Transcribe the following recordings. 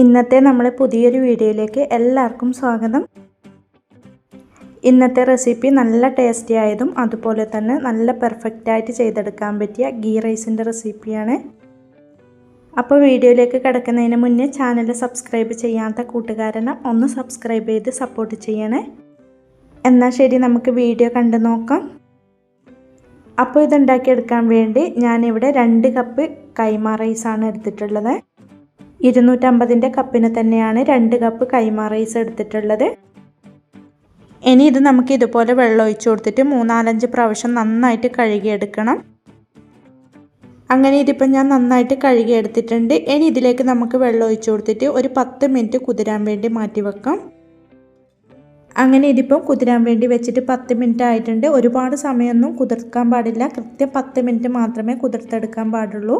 ഇന്നത്തെ നമ്മുടെ പുതിയൊരു വീഡിയോയിലേക്ക് എല്ലാവർക്കും സ്വാഗതം. ഇന്നത്തെ റെസിപ്പി നല്ല ടേസ്റ്റി ആയതും അതുപോലെ തന്നെ നല്ല പെർഫെക്റ്റായിട്ട് ചെയ്തെടുക്കാൻ പറ്റിയ ഗീ റൈസിന്റെ റെസിപ്പിയാണ്. അപ്പോൾ വീഡിയോയിലേക്ക് കിടക്കുന്നതിന് മുന്നേ ചാനൽ സബ്സ്ക്രൈബ് ചെയ്യാത്ത കൂട്ടുകാരനെ ഒന്ന് സബ്സ്ക്രൈബ് ചെയ്ത് സപ്പോർട്ട് ചെയ്യണേ. എന്നാൽ ശരി നമുക്ക് വീഡിയോ കണ്ടു നോക്കാം. അപ്പോൾ ഇതുണ്ടാക്കിയെടുക്കാൻ വേണ്ടി ഞാനിവിടെ രണ്ട് കപ്പ് കൈമ റൈസാണ് എടുത്തിട്ടുള്ളത്. ഇരുന്നൂറ്റമ്പതിന്റെ കപ്പിന് തന്നെയാണ് രണ്ട് കപ്പ് കൈമ റൈസ് എടുത്തിട്ടുള്ളത്. ഇനി ഇത് നമുക്ക് ഇതുപോലെ വെള്ളം ഒഴിച്ചു കൊടുത്തിട്ട് മൂന്നാലഞ്ച് പ്രാവശ്യം നന്നായിട്ട് കഴുകിയെടുക്കണം. അങ്ങനെ ഇതിപ്പം ഞാൻ നന്നായിട്ട് കഴുകിയെടുത്തിട്ടുണ്ട്. ഇനി ഇതിലേക്ക് നമുക്ക് വെള്ളം ഒഴിച്ചു കൊടുത്തിട്ട് ഒരു പത്ത് മിനിറ്റ് കുതിരാൻ വേണ്ടി മാറ്റി വെക്കാം. അങ്ങനെ ഇതിപ്പം കുതിരാൻ വേണ്ടി വെച്ചിട്ട് പത്ത് മിനിറ്റ് ആയിട്ടുണ്ട്. ഒരുപാട് സമയമൊന്നും കുതിർക്കാൻ പാടില്ല. കൃത്യം പത്ത് മിനിറ്റ് മാത്രമേ കുതിർത്തെടുക്കാൻ പാടുള്ളൂ.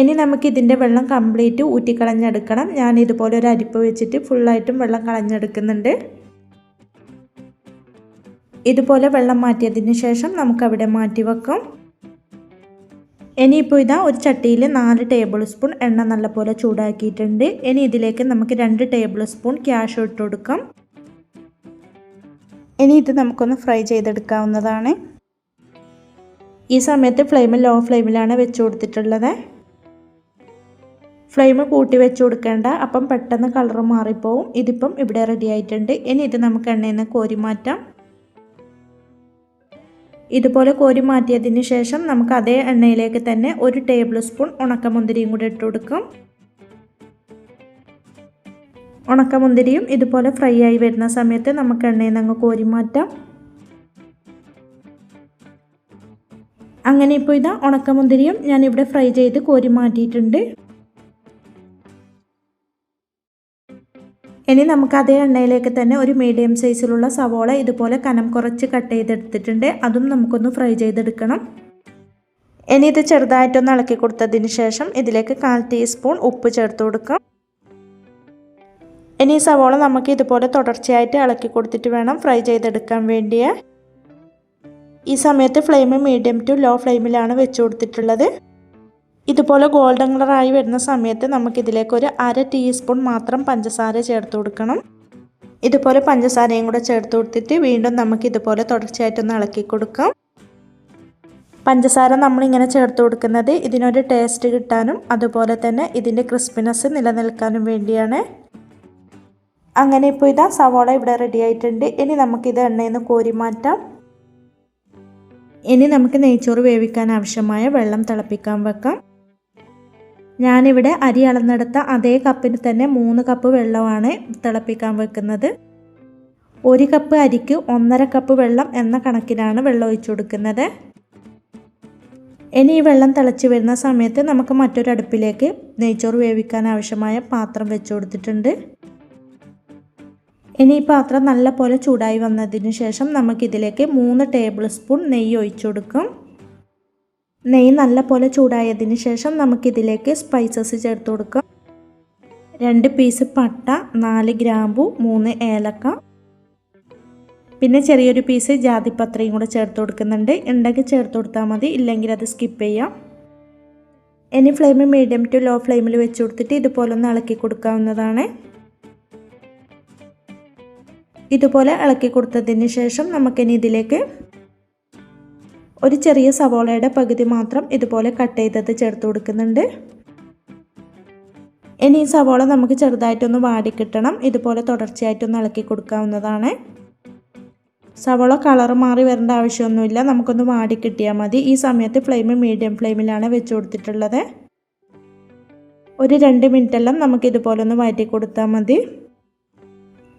ഇനി നമുക്ക് ഇതിന്റെ വെള്ളം കംപ്ലീറ്റ് ഊറ്റിക്കളഞ്ഞെടുക്കണം. ഞാൻ ഇതുപോലെ ഒരു അരിപ്പ് വെച്ചിട്ട് ഫുള്ളായിട്ടും വെള്ളം കളഞ്ഞെടുക്കുന്നുണ്ട്. ഇതുപോലെ വെള്ളം മാറ്റിയതിന് ശേഷം നമുക്കവിടെ മാറ്റി വെക്കാം. ഇനിയിപ്പോൾ ഇതാ ഒരു ചട്ടിയിൽ നാല് ടേബിൾ സ്പൂൺ എണ്ണ നല്ലപോലെ ചൂടാക്കിയിട്ടുണ്ട്. ഇനി ഇതിലേക്ക് നമുക്ക് രണ്ട് ടേബിൾ സ്പൂൺ ക്യാഷ് ഇട്ട് കൊടുക്കാം. ഇനി ഇത് നമുക്കൊന്ന് ഫ്രൈ ചെയ്തെടുക്കാവുന്നതാണ്. ഈ സമയത്ത് ഫ്ലെയിം ലോ ഫ്ലെയിമിലാണ് വെച്ച് കൊടുത്തിട്ടുള്ളത്. ഫ്ലെയിം കൂട്ടി വെച്ച് കൊടുക്കേണ്ട. അപ്പം പെട്ടെന്ന് കളർ മാറിപ്പോവും. ഇതിപ്പം ഇവിടെ റെഡി ആയിട്ടുണ്ട്. ഇനി ഇത് നമുക്ക് എണ്ണയിൽ നിന്ന് കോരി മാറ്റാം. ഇതുപോലെ കോരി മാറ്റിയതിന് ശേഷം നമുക്ക് അതേ എണ്ണയിലേക്ക് തന്നെ ഒരു ടേബിൾ സ്പൂൺ ഉണക്കമുന്തിരിയും കൂടി ഇട്ട് കൊടുക്കും. ഉണക്കമുന്തിരിയും ഇതുപോലെ ഫ്രൈ ആയി വരുന്ന സമയത്ത് നമുക്ക് എണ്ണയിൽ നിന്ന് അങ്ങ് കോരി മാറ്റാം. അങ്ങനെ ഇപ്പോൾ ഇതാ ഉണക്കമുന്തിരിയും ഞാനിവിടെ ഫ്രൈ ചെയ്ത് കോരി മാറ്റിയിട്ടുണ്ട്. ഇനി നമുക്ക് അതേ എണ്ണയിലേക്ക് തന്നെ ഒരു മീഡിയം സൈസിലുള്ള സവോള ഇതുപോലെ കനം കുറച്ച് കട്ട് ചെയ്തെടുത്തിട്ടുണ്ട്. അതും നമുക്കൊന്ന് ഫ്രൈ ചെയ്തെടുക്കണം. ഇനി ഇത് ചെറുതായിട്ടൊന്ന് ഇളക്കി കൊടുത്തതിന് ശേഷം ഇതിലേക്ക് കാൽ ടീസ്പൂൺ ഉപ്പ് ചേർത്ത് കൊടുക്കാം. ഇനി സവോള നമുക്ക് ഇതുപോലെ തുടർച്ചയായിട്ട് ഇളക്കി കൊടുത്തിട്ട് വേണം ഫ്രൈ ചെയ്തെടുക്കാൻ വേണ്ടിയേ. ഈ സമയത്ത് ഫ്ലെയിം മീഡിയം ടു ലോ ഫ്ലെയിമിലാണ് വെച്ച് കൊടുത്തിട്ടുള്ളത്. ഇതുപോലെ ഗോൾഡൻ കളറായി വരുന്ന സമയത്ത് നമുക്കിതിലേക്ക് ഒരു അര ടീസ്പൂൺ മാത്രം പഞ്ചസാര ചേർത്ത് കൊടുക്കണം. ഇതുപോലെ പഞ്ചസാരയും കൂടെ ചേർത്ത് കൊടുത്തിട്ട് വീണ്ടും നമുക്ക് ഇതുപോലെ തുടർച്ചയായിട്ടൊന്ന് ഇളക്കി കൊടുക്കാം. പഞ്ചസാര നമ്മളിങ്ങനെ ചേർത്ത് കൊടുക്കുന്നത് ഇതിനൊരു ടേസ്റ്റ് കിട്ടാനും അതുപോലെ തന്നെ ഇതിന്റെ ക്രിസ്പിനെസ് നിലനിൽക്കാനും വേണ്ടിയാണ്. അങ്ങനെ ഇപ്പോൾ ഇതാ സവോള ഇവിടെ റെഡി ആയിട്ടുണ്ട്. ഇനി നമുക്കിത് എണ്ണയിൽ നിന്ന് കോരി മാറ്റാം. ഇനി നമുക്ക് നെയ്ച്ചോറ് വേവിക്കാൻ ആവശ്യമായ വെള്ളം തിളപ്പിക്കാൻ വെക്കാം. ഞാനിവിടെ അരി അളന്നെടുത്ത അതേ കപ്പിന് തന്നെ മൂന്ന് കപ്പ് വെള്ളമാണ് തിളപ്പിക്കാൻ വെക്കുന്നത്. ഒരു കപ്പ് അരിക്ക് ഒന്നര കപ്പ് വെള്ളം എന്ന കണക്കിലാണ് വെള്ളം ഒഴിച്ചു കൊടുക്കുന്നത്. ഇനി ഈ വെള്ളം തിളച്ച് വരുന്ന സമയത്ത് നമുക്ക് മറ്റൊരു അടുപ്പിലേക്ക് നെയ്ച്ചോറ് വേവിക്കാൻ ആവശ്യമായ പാത്രം വെച്ച് കൊടുത്തിട്ടുണ്ട്. ഇനി ഈ പാത്രം നല്ല പോലെ ചൂടായി വന്നതിന് ശേഷം നമുക്കിതിലേക്ക് മൂന്ന് ടേബിൾ സ്പൂൺ നെയ്യ് ഒഴിച്ചു കൊടുക്കും. നെയ്യ് നല്ലപോലെ ചൂടായതിന് ശേഷം നമുക്കിതിലേക്ക് സ്പൈസസ് ചേർത്ത് കൊടുക്കാം. രണ്ട് പീസ് പട്ട നാല് ഗ്രാമ്പു മൂന്ന് ഏലക്ക. പിന്നെ ചെറിയൊരു പീസ് ജാതിപത്രയും കൂടെ ചേർത്ത് കൊടുക്കുന്നുണ്ട്. ഉണ്ടെങ്കിൽ ചേർത്ത് കൊടുത്താൽ മതി. ഇല്ലെങ്കിൽ അത് സ്കിപ്പ് ചെയ്യാം. ഇനി ഫ്ലെയിം മീഡിയം ടു ലോ ഫ്ലെയിമിൽ വെച്ച് കൊടുത്തിട്ട് ഇതുപോലെ ഒന്ന് ഇളക്കി കൊടുക്കാവുന്നതാണ്. ഇതുപോലെ ഇളക്കി കൊടുത്തതിന് ശേഷം നമുക്കിനി ഇതിലേക്ക് ഒരു ചെറിയ സവോളയുടെ പകുതി മാത്രം ഇതുപോലെ കട്ട് ചെയ്തത് ചേർത്ത് കൊടുക്കുന്നുണ്ട്. ഇനി ഈ സവോള നമുക്ക് ചെറുതായിട്ടൊന്ന് വാടിക്കിട്ടണം ഇതുപോലെ തുടർച്ചയായിട്ടൊന്ന് ഇളക്കി കൊടുക്കാവുന്നതാണ്. സവോള കളർ മാറി വരേണ്ട ആവശ്യമൊന്നുമില്ല. നമുക്കൊന്ന് വാടിക്കിട്ടിയാൽ മതി. ഈ സമയത്ത് ഫ്ലെയിം മീഡിയം ഫ്ലെയിമിലാണ് വെച്ച് കൊടുത്തിട്ടുള്ളത്. ഒരു രണ്ട് മിനിറ്റെല്ലാം നമുക്ക് ഇതുപോലെ ഒന്ന് വഴറ്റി കൊടുത്താൽ മതി.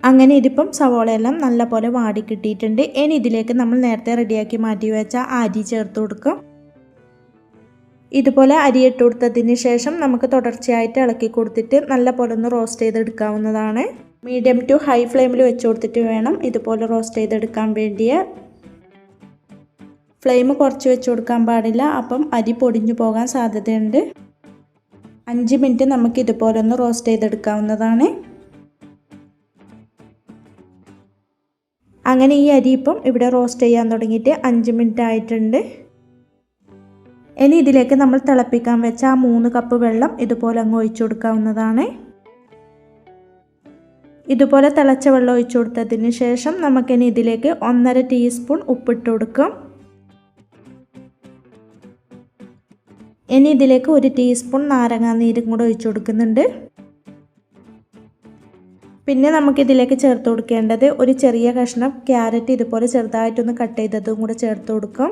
അങ്ങനെ ഇതിപ്പം സവോളയെല്ലാം നല്ലപോലെ വാടി കിട്ടിയിട്ടുണ്ട് ഇനി ഇതിലേക്ക് നമ്മൾ നേരത്തെ റെഡിയാക്കി മാറ്റി വെച്ച അരി ചേർത്ത് കൊടുക്കും. ഇതുപോലെ അരി ഇട്ട് കൊടുത്തതിന് ശേഷം നമുക്ക് തുടർച്ചയായിട്ട് ഇളക്കി കൊടുത്തിട്ട് നല്ലപോലെ ഒന്ന് റോസ്റ്റ് ചെയ്തെടുക്കാവുന്നതാണ്. മീഡിയം ടു ഹൈ ഫ്ലെയിമിൽ വെച്ച് കൊടുത്തിട്ട് വേണം ഇതുപോലെ റോസ്റ്റ് ചെയ്തെടുക്കാൻ വേണ്ടിയ. ഫ്ലെയിം കുറച്ച് വെച്ച് കൊടുക്കാൻ പാടില്ല. അപ്പം അരി പൊടിഞ്ഞു പോകാൻ സാധ്യതയുണ്ട്. അഞ്ച് മിനിറ്റ് നമുക്ക് ഇതുപോലെ ഒന്ന് റോസ്റ്റ് ചെയ്തെടുക്കാവുന്നതാണ്. അങ്ങനെ ഈ അരി ഇപ്പം ഇവിടെ റോസ്റ്റ് ചെയ്യാൻ തുടങ്ങിയിട്ട് അഞ്ച് മിനിറ്റ് ആയിട്ടുണ്ട്. ഇനി ഇതിലേക്ക് നമ്മൾ തിളപ്പിക്കാൻ വെച്ച ആ മൂന്ന് കപ്പ് വെള്ളം ഇതുപോലെ അങ്ങ് ഒഴിച്ചു കൊടുക്കാവുന്നതാണ്. ഇതുപോലെ തിളച്ച വെള്ളം ഒഴിച്ചു കൊടുത്തതിന് ശേഷം നമുക്കിനി ഇതിലേക്ക് ഒന്നര ടീസ്പൂൺ ഉപ്പിട്ട് കൊടുക്കാം. ഇനി ഇതിലേക്ക് ഒരു ടീസ്പൂൺ നാരങ്ങാനീരും കൂടെ ഒഴിച്ചു കൊടുക്കുന്നുണ്ട്. പിന്നെ നമുക്കിതിലേക്ക് ചേർത്ത് കൊടുക്കേണ്ടത് ഒരു ചെറിയ കഷ്ണം ക്യാരറ്റ് ഇതുപോലെ ചെറുതായിട്ടൊന്ന് കട്ട് ചെയ്തതും കൂടെ ചേർത്ത് കൊടുക്കാം.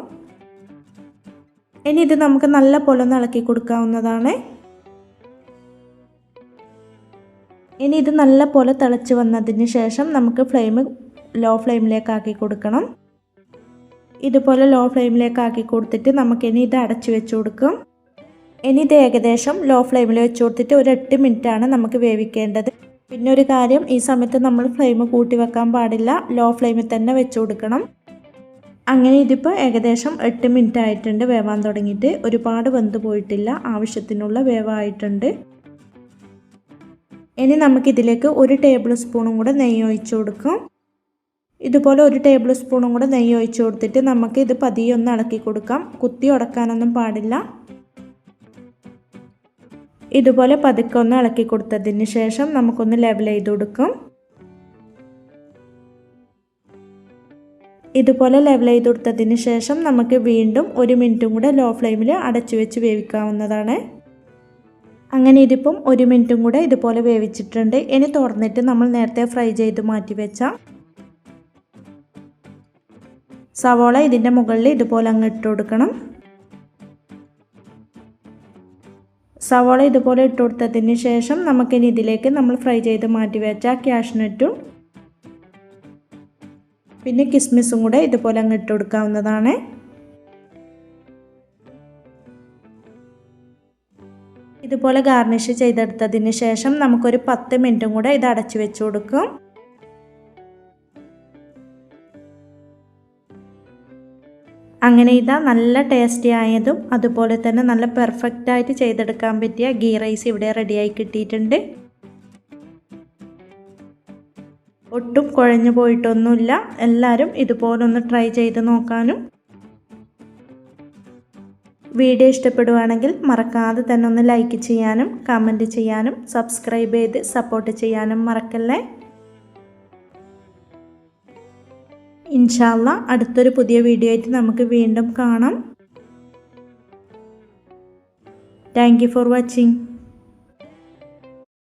ഇനി ഇത് നമുക്ക് നല്ല പോലെ ഒന്ന് ഇളക്കി കൊടുക്കാവുന്നതാണ്. ഇനി ഇത് നല്ല പോലെ തിളച്ച് വന്നതിന് ശേഷം നമുക്ക് ഫ്ലെയിം ലോ ഫ്ലെയിമിലേക്ക് ആക്കി കൊടുക്കണം. ഇതുപോലെ ലോ ഫ്ലെയിമിലേക്ക് ആക്കി കൊടുത്തിട്ട് നമുക്കിനി ഇത് അടച്ചു വെച്ച് കൊടുക്കും. ഇനി ഇത് ഏകദേശം ലോ ഫ്ലെയിമിൽ വെച്ച് കൊടുത്തിട്ട് ഒരു എട്ട് മിനിറ്റാണ് നമുക്ക് വേവിക്കേണ്ടത്. പിന്നെ ഒരു കാര്യം ഈ സമയത്ത് നമ്മൾ ഫ്ലെയിം കൂട്ടി വെക്കാൻ പാടില്ല. ലോ ഫ്ലെയിമിൽ തന്നെ വെച്ച് കൊടുക്കണം. അങ്ങനെ ഇതിപ്പോൾ ഏകദേശം എട്ട് മിനിറ്റ് ആയിട്ടുണ്ട് വേവാൻ തുടങ്ങിയിട്ട്. ഒരുപാട് വെന്ത് പോയിട്ടില്ല. ആവശ്യത്തിനുള്ള വേവായിട്ടുണ്ട്. ഇനി നമുക്കിതിലേക്ക് ഒരു ടേബിൾ സ്പൂണും കൂടെ നെയ്യ് ഒഴിച്ച് കൊടുക്കും. ഇതുപോലെ ഒരു ടേബിൾ സ്പൂണും കൂടെ നെയ്യ് ഒഴിച്ചു കൊടുത്തിട്ട് നമുക്ക് ഇത് പതിയെ ഒന്ന് ഇളക്കി കൊടുക്കാം. കുത്തി ഉടക്കാനൊന്നും പാടില്ല. ഇതുപോലെ പതുക്കെ ഒന്ന് ഇളക്കി കൊടുത്തതിന് ശേഷം നമുക്കൊന്ന് ലെവൽ ചെയ്ത് കൊടുക്കാം. ഇതുപോലെ ലെവൽ ചെയ്ത് കൊടുത്തതിന് ശേഷം നമുക്ക് വീണ്ടും ഒരു മിനിറ്റും കൂടെ ലോ ഫ്ലെയിമിൽ അടച്ചു വെച്ച് വേവിക്കാവുന്നതാണ്. അങ്ങനെ ഇതിപ്പം ഒരു മിനിറ്റും കൂടെ ഇതുപോലെ വേവിച്ചിട്ടുണ്ട്. ഇനി തുറന്നിട്ട് നമ്മൾ നേരത്തെ ഫ്രൈ ചെയ്ത് മാറ്റി വെച്ച സവോള ഇതിന്റെ മുകളിൽ ഇതുപോലെ അങ്ങ് ഇട്ട് കൊടുക്കണം. സവോള ഇതുപോലെ ഇട്ട് കൊടുത്തതിന് ശേഷം നമുക്കിനി ഇതിലേക്ക് നമ്മൾ ഫ്രൈ ചെയ്ത് മാറ്റി വെച്ച ക്യാഷ്നറ്റും പിന്നെ കിസ്മിസും കൂടെ ഇതുപോലെ അങ്ങ് ഇട്ട് കൊടുക്കാവുന്നതാണ്. ഇതുപോലെ ഗാർണിഷ് ചെയ്തെടുത്തതിന് ശേഷം നമുക്കൊരു പത്ത് മിനിറ്റും കൂടെ ഇത് അടച്ചു വെച്ച് കൊടുക്കും. അങ്ങനെ ഇതാ നല്ല ടേസ്റ്റി ആയതും അതുപോലെ തന്നെ നല്ല പെർഫെക്റ്റ് ആയിട്ട് ചെയ്തെടുക്കാൻ പറ്റിയ ഗീ റൈസ് ഇവിടെ റെഡിയായി കിട്ടിയിട്ടുണ്ട്. ഒട്ടും കുഴഞ്ഞു പോയിട്ടൊന്നുമില്ല. എല്ലാവരും ഇതുപോലൊന്ന് ട്രൈ ചെയ്ത് നോക്കാനും. വീഡിയോ ഇഷ്ടപ്പെടുവാണെങ്കിൽ മറക്കാതെ തന്നെ ഒന്ന് ലൈക്ക് ചെയ്യാനും കമന്റ് ചെയ്യാനും സബ്സ്ക്രൈബ് ചെയ്ത് സപ്പോർട്ട് ചെയ്യാനും മറക്കല്ലേ? ഇൻഷാല്ല അടുത്തൊരു പുതിയ വീഡിയോ ആയിട്ട് നമുക്ക് വീണ്ടും കാണാം. Thank for watching